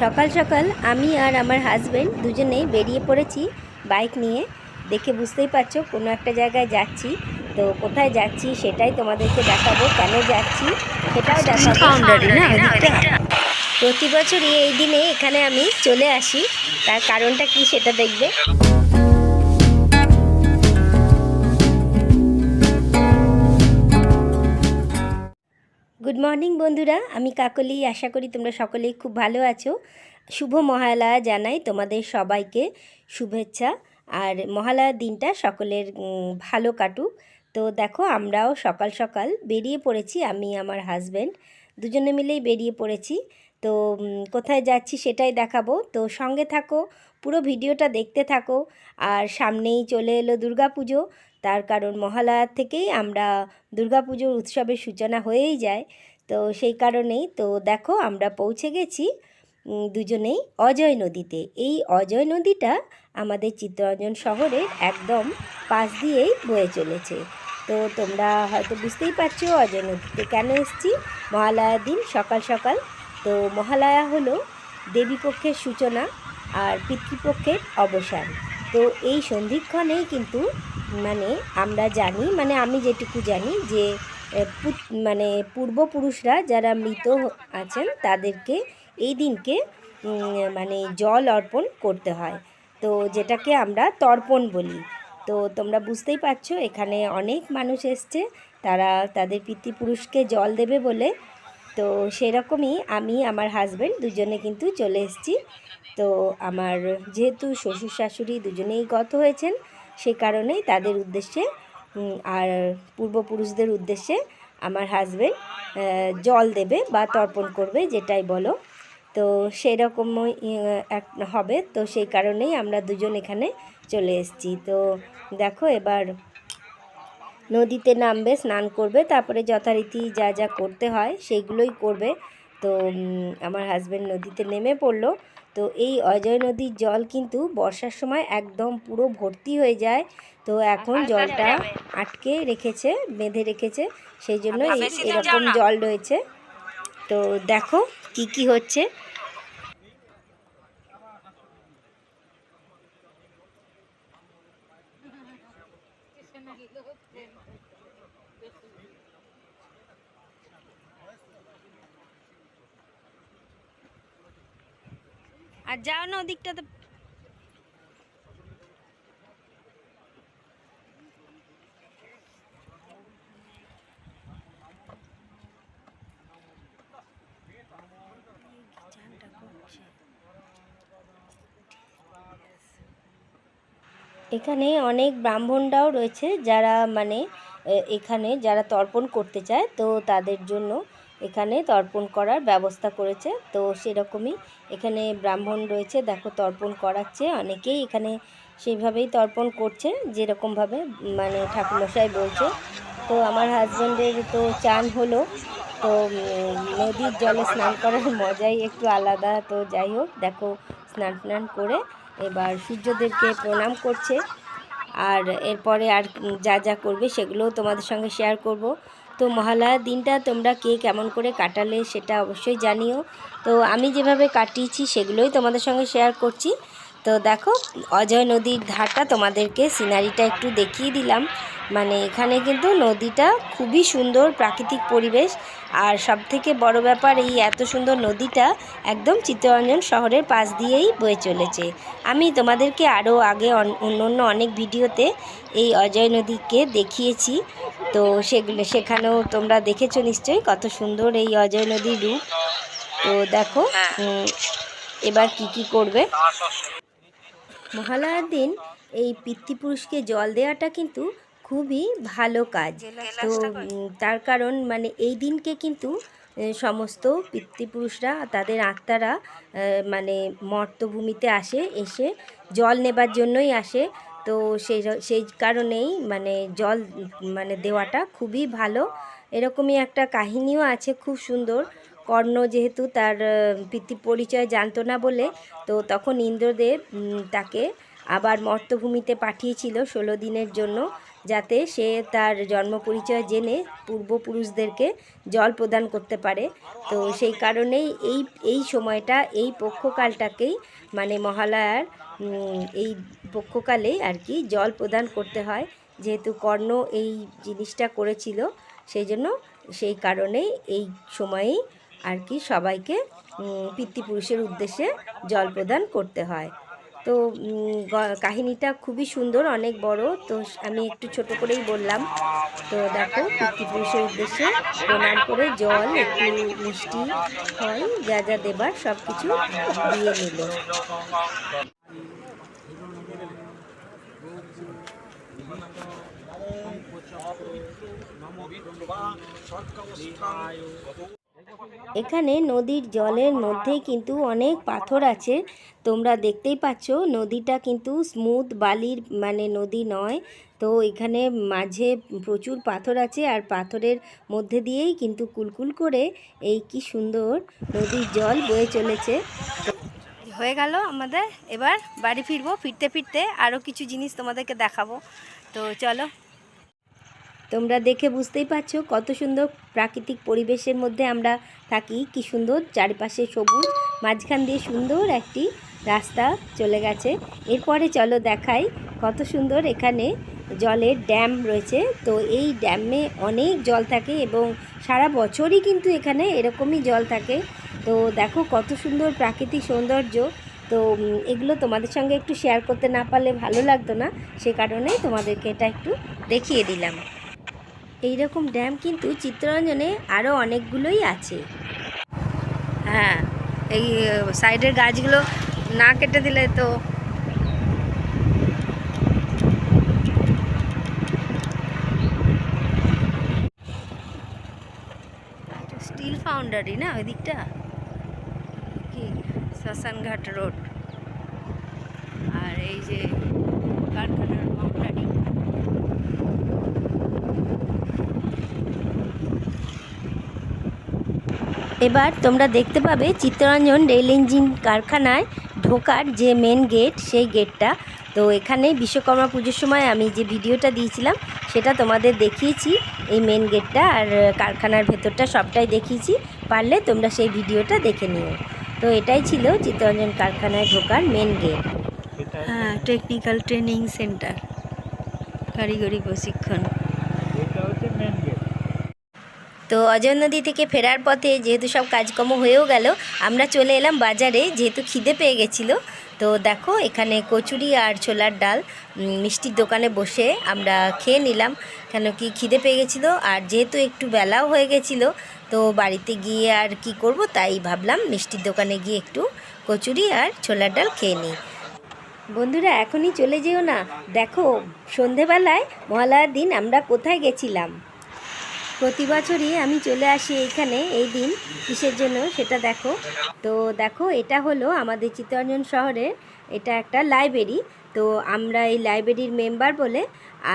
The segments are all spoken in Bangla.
সকাল সকাল আমি আর আমার হাজব্যান্ড দুজনেই বেরিয়ে পড়েছি বাইক নিয়ে। দেখে বুঝতেই পারছ কোনো একটা জায়গায় যাচ্ছি। তো কোথায় যাচ্ছি সেটাই তোমাদেরকে দেখাবো কেন যাচ্ছি সেটাও দেখাবো। প্রতি বছরই এই দিনে এখানে আমি চলে আসি। তার কারণটা কি সেটা দেখবে। গুড মর্নিং বন্ধুরা। আমি কাকলি। আশা করি তোমরা সকলেই খুব ভালো আছো। শুভ মহালয়া জানাই তোমাদের সবাইকে। শুভেচ্ছা। আর মহালয়ার দিনটা সকলের ভালো কাটুক। তো দেখো, আমরাও সকাল সকাল বেরিয়ে পড়েছি, আমি, আমার হাজব্যান্ড দুজনে মিলেই বেরিয়ে পড়েছি। তো কোথায় যাচ্ছি সেটাই দেখাবো। তো সঙ্গে থাকো, পুরো ভিডিওটা দেখতে থাকো। আর সামনেই চলে এলো দুর্গাপুজো। তার কারণ মহালয়ার থেকেই আমরা দুর্গাপুজোর উৎসবের সূচনা হয়েই যায়। তো সেই কারণেই তো দেখো আমরা পৌঁছে গেছি দুজনেই অজয় নদীতে। এই অজয় নদীটা আমাদের চিত্তরঞ্জন শহরের একদম পাশ দিয়েই বয়ে চলেছে। তো তোমরা হয়তো বুঝতেই পারছ অজয় নদীতে কেন এসেছি, মহালয়ার দিন সকাল সকাল। তো মহালয়া হলো দেবীপক্ষের সূচনা আর পিতৃপক্ষের অবসান। তো এই সন্ধিক্ষণেই কিন্তু মানে আমরা জানি মানে আমি যেটুকু জানি যে মানে পূর্বপুরুষরা যারা মৃত আছেন তাদেরকে এই দিনকে মানে জল অর্পণ করতে হয়। তো যেটাকে আমরা তর্পণ বলি। তো তোমরা বুঝতেই পারছ, এখানে অনেক মানুষ এসছে, তারা তাদের পিতৃপুরুষকে জল দেবে বলে। তো সেরকমই আমি, আমার হাজব্যান্ড দুজনে কিন্তু চলে এসেছি। তো আমার যেহেতু শ্বশুর শাশুড়ি দুজনেই গত হয়েছেন সে কারণেই তাদের উদ্দেশ্যে আর পূর্বপুরুষদের উদ্দেশ্যে আমার হাজব্যান্ড জল দেবে বা তর্পণ করবে যেটাই বলো। তো সেরকমই আহ, এক হবে। তো সেই কারণেই আমরা দুজন এখানে চলে এসেছি। তো দেখো এবার নদীতে নামবে স্নান করবে তারপরে যথারীতি যা যা করতে হয় সেইগুলোই করবে। তো আমার হাজব্যান্ড নদীতে নেমে পড়ল। তো এই অজয় নদীর জল কিন্তু বর্ষার সময় একদম পুরো ভর্তি হয়ে যায়। তো এখন জলটা আটকে রেখেছে বেঁধে রেখেছে সেই জন্য এই এরকম জল রয়েছে। তো দেখো কি কি হচ্ছে। আর যাও না ওদিকটাতে। এখানে অনেক ব্রাহ্মণরাও রয়েছে যারা মানে এখানে যারা তর্পণ করতে চায়, তো তাদের জন্য এখানে তর্পণ করার ব্যবস্থা করেছে। তো সেরকমই এখানে ব্রাহ্মণ রয়েছে, দেখো তর্পণ করাচ্ছে। অনেকেই এখানে সেইভাবেই তর্পণ করছে, যেরকমভাবে মানে ঠাকুরমশাই বলছে। তো আমার হাজব্যান্ডের তো চান হলো, তো নদীর জলে স্নান করার মজাই একটু আলাদা। তো যাই হোক, দেখো স্নান টান করে এবার সূর্যদেবকে প্রণাম করছে। আর এরপরে আর যা যা করবে সেগুলোও তোমাদের সঙ্গে শেয়ার করব। তো মহালয়ার দিনটা তোমরা কে কেমন করে কাটালে সেটা অবশ্যই জানিও। তো আমি যেভাবে কাটিয়েছি সেগুলোই তোমাদের সঙ্গে শেয়ার করছি। তো দেখো অজয় নদীর ধারটা তোমাদেরকে সিনারিটা একটু দেখিয়ে দিলাম। মানে এখানে কিন্তু নদীটা খুবই সুন্দর প্রাকৃতিক পরিবেশ। আর সব থেকে বড় ব্যাপার এই এত সুন্দর নদীটা একদম চিত্তরঞ্জন শহরের পাশ দিয়েই বয়ে চলেছে। আমি তোমাদেরকে আরও আগে অন- অন্য অন্য অনেক ভিডিওতে এই অজয় নদীকে দেখিয়েছি। তো সেগুলো সেখানেও তোমরা দেখেছ নিশ্চয়ই কত সুন্দর এই অজয় নদীর রূপ। তো দেখো এবার কি কি করবে? মহালয়ার দিন এই পিতৃপুরুষকে জল দেওয়াটা কিন্তু খুবই ভালো কাজ। তো তার কারণ মানে এই দিনকে কিন্তু সমস্ত পিতৃপুরুষরা, তাদের আত্মারা মানে মর্তভূমিতে আসে, এসে জল নেবার জন্যই আসে। তো সেই সেই কারণেই মানে জল মানে দেওয়াটা খুবই ভালো। এরকমই একটা কাহিনীও আছে, খুব সুন্দর। কর্ণ যেহেতু তার পিতৃ পরিচয় জানতো না বলে, তো তখন ইন্দ্রদেব তাকে আবার মর্তভূমিতে পাঠিয়েছিল ষোলো দিনের জন্য, যাতে সে তার জন্ম পরিচয় জেনে পূর্বপুরুষদেরকে জল প্রদান করতে পারে। তো সেই কারণেই এই এই সময়টা, এই পক্ষকালটাকেই মানে মহালয়ার এই পক্ষকালে আর কি জল প্রদান করতে হয়। যেহেতু কর্ণ এই জিনিসটা করেছিল, সেই জন্য সেই কারণেই এই সময়েই আর কি সবাইকে পিতৃপুরুষের উদ্দেশ্যে জল প্রদান করতে হয় তো কাহিনীটা খুবই সুন্দর অনেক বড় তো আমি একটু ছোট করেই বললাম তো দেখো পিতৃপুরুষের উদ্দেশ্যে প্রণাম করে জল একটু মিষ্টি ফল যা যা দেবার সব কিছু দিয়ে নিল এখানে নদীর জলের মধ্যেই কিন্তু অনেক পাথর আছে। তোমরা দেখতেই পাচ্ছ, নদীটা কিন্তু স্মুথ বালির মানে নদী নয়। তো এখানে মাঝে প্রচুর পাথর আছে আর পাথরের মধ্যে দিয়েই কিন্তু কুলকুল করে এই কি সুন্দর নদীর জল বয়ে চলেছে। হয়ে গেল আমাদের, এবার বাড়ি ফিরবো, ফিরতে ফিরতে আরও কিছু জিনিস তোমাদেরকে দেখাবো। তো চলো তোমরা দেখে বুঝতেই পারছ কত সুন্দর প্রাকৃতিক পরিবেশের মধ্যে আমরা থাকি, কি সুন্দর। চারিপাশে সবুজ, মাঝখান দিয়ে সুন্দর একটি রাস্তা চলে গেছে। এরপরে চলো দেখাই কত সুন্দর এখানে জলের ড্যাম রয়েছে। তো এই ড্যামে অনেক জল থাকে এবং সারা বছরই কিন্তু এখানে এরকমই জল থাকে। তো দেখো কত সুন্দর প্রাকৃতিক সৌন্দর্য। তো এগুলো তোমাদের সঙ্গে একটু শেয়ার করতে না পারলে ভালো লাগতো না। সে কারণেই তোমাদেরকে এটা একটু দেখিয়ে দিলাম। এই রকম ড্যাম কিন্তু চিত্তরঞ্জনে আরও অনেকগুলোই আছে। হ্যাঁ এই সাইডের গাছগুলো না কেটে দিলে তো স্টিল ফাউন্ডারি না ওই দিকটা কি? শ্মশানঘাট রোড আর এই যে কারখানার এবার তোমরা দেখতে পাবে চিত্তরঞ্জন রেল ইঞ্জিন কারখানায় ঢোকার যে মেন গেট সেই গেটটা তো এখানে বিশ্বকর্মা পুজোর সময় আমি যে ভিডিওটা দিয়েছিলাম, সেটা তোমাদের দেখিয়েছি, এই মেন গেটটা আর কারখানার ভেতরটা সবটাই দেখিয়েছি। পারলে তোমরা সেই ভিডিওটা দেখে নিও। তো এটাই ছিল চিত্তরঞ্জন কারখানায় ঢোকার মেন গেট হ্যাঁ টেকনিক্যাল ট্রেনিং সেন্টার কারিগরি প্রশিক্ষণ এটা হচ্ছে মেন গেট তো অজয় নদী থেকে ফেরার পথে যেহেতু সব কাজকর্ম হয়েও গেল, আমরা চলে এলাম বাজারে, যেহেতু খিদে পেয়ে গেছিল। তো দেখো, এখানে কচুরি আর ছোলার ডাল মিষ্টির দোকানে বসে আমরা খেয়ে নিলাম। কেন কি খিদে পেয়ে গেছিল, আর যেহেতু একটু বেলাও হয়ে গেছিল, তো বাড়িতে গিয়ে আর কি করব তাই ভাবলাম মিষ্টির দোকানে গিয়ে একটু কচুরি আর ছোলার ডাল খেয়ে নিই। বন্ধুরা, এখনই চলে যেও না। দেখো, সন্ধেবেলায় মহালয়ার দিন আমরা কোথায় গেছিলাম? প্রতি বছরই আমি চলে আসি এইখানে, এই দিন কিসের জন্য সেটা দেখো। তো দেখো, এটা হলো আমাদের চিত্তরঞ্জন শহরের, এটা একটা লাইব্রেরি। তো আমরা এই লাইব্রেরির মেম্বার বলে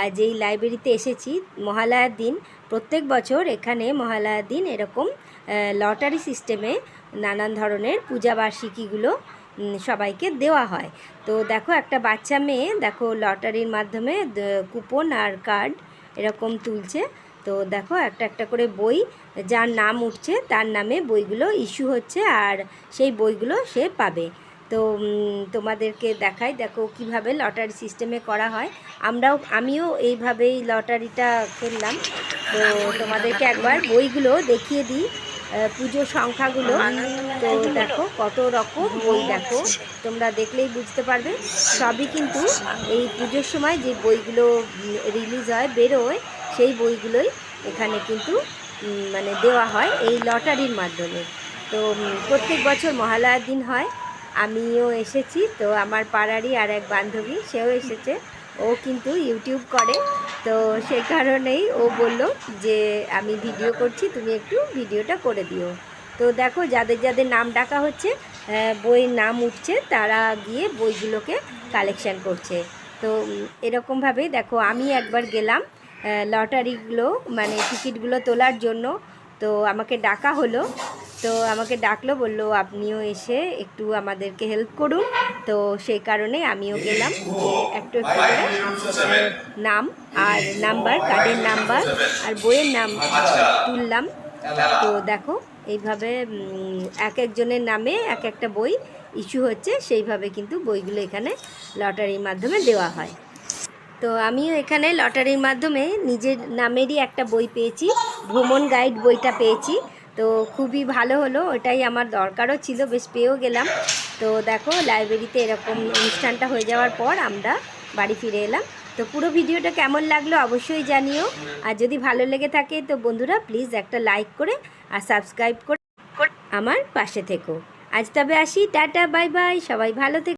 আজ এই লাইব্রেরিতে এসেছি। মহালয়ার দিন, প্রত্যেক বছর এখানে মহালয়ার দিন এরকম লটারি সিস্টেমে নানান ধরনের পূজা বার্ষিকীগুলো সবাইকে দেওয়া হয়। তো দেখো, একটা বাচ্চা মেয়ে, দেখো, লটারির মাধ্যমে কুপন আর কার্ড এরকম তুলছে। তো দেখো একটা একটা করে বই, যার নাম উঠছে, তার নামে বইগুলো ইস্যু হচ্ছে আর সেই বইগুলো সে পাবে। তো তোমাদেরকে দেখাই, দেখো কীভাবে লটারি সিস্টেমে করা হয়। আমরাও, আমিও এইভাবেই লটারিটা খেললাম। তো তোমাদেরকে একবার বইগুলো দেখিয়ে দিই পুজোর সংখ্যাগুলো। তো দেখো কত রকম বই দেখো, তোমরা দেখলেই বুঝতে পারবে। সবই কিন্তু এই পুজোর সময় যে বইগুলো রিলিজ হয়, বেরোয় সেই বইগুলোই এখানে কিন্তু মানে দেওয়া হয় এই লটারির মাধ্যমে। তো প্রত্যেক বছর মহালয়ার দিন হয়। আমিও এসেছি তো আমার পাড়ারই আর এক বান্ধবী সেও এসেছে। ও কিন্তু ইউটিউব করে তো সেই কারণেই ও বলল যে আমি ভিডিও করছি তুমি একটু ভিডিওটা করে দিও। তো দেখো যাদের যাদের নাম ডাকা হচ্ছে আহ, বইয়ের নাম উঠছে তারা গিয়ে বইগুলোকে কালেকশান করছে। তো এরকমভাবেই দেখো আমি একবার গেলাম লটারিগুলো মানে টিকিটগুলো তোলার জন্য। তো আমাকে ডাকা হলো। তো আমাকে ডাকলো, বলল, আপনিও এসে একটু আমাদেরকে হেল্প করুন। তো সেই কারণে আমিও গেলাম। একটু একটু করে নাম আর নাম্বার কার্ডের নাম্বার আর বইয়ের নাম তুললাম। তো দেখো, এইভাবে এক একজনের নামে এক একটা বই ইস্যু হচ্ছে। সেইভাবে কিন্তু বইগুলো এখানে লটারির মাধ্যমে দেওয়া হয়। তো আমিও এখানে লটারির মাধ্যমে নিজের নামেরই একটা বই পেয়েছি, ভ্রমণ গাইড বইটা পেয়েছি। তো খুবই ভালো হলো, ওটাই আমার দরকারও ছিল, বেশ পেয়েও গেলাম। তো দেখো লাইব্রেরিতে এরকম অনুষ্ঠানটা হয়ে যাওয়ার পর আমরা বাড়ি ফিরে এলাম। তো পুরো ভিডিওটা কেমন লাগল অবশ্যই জানিও। আর যদি ভালো লেগে থাকে তো বন্ধুরা প্লিজ একটা লাইক করে আর সাবস্ক্রাইব করে আমার পাশে থেকো। আজ তবে আসি, টাটা বাই বাই সবাই ভালো থেকো।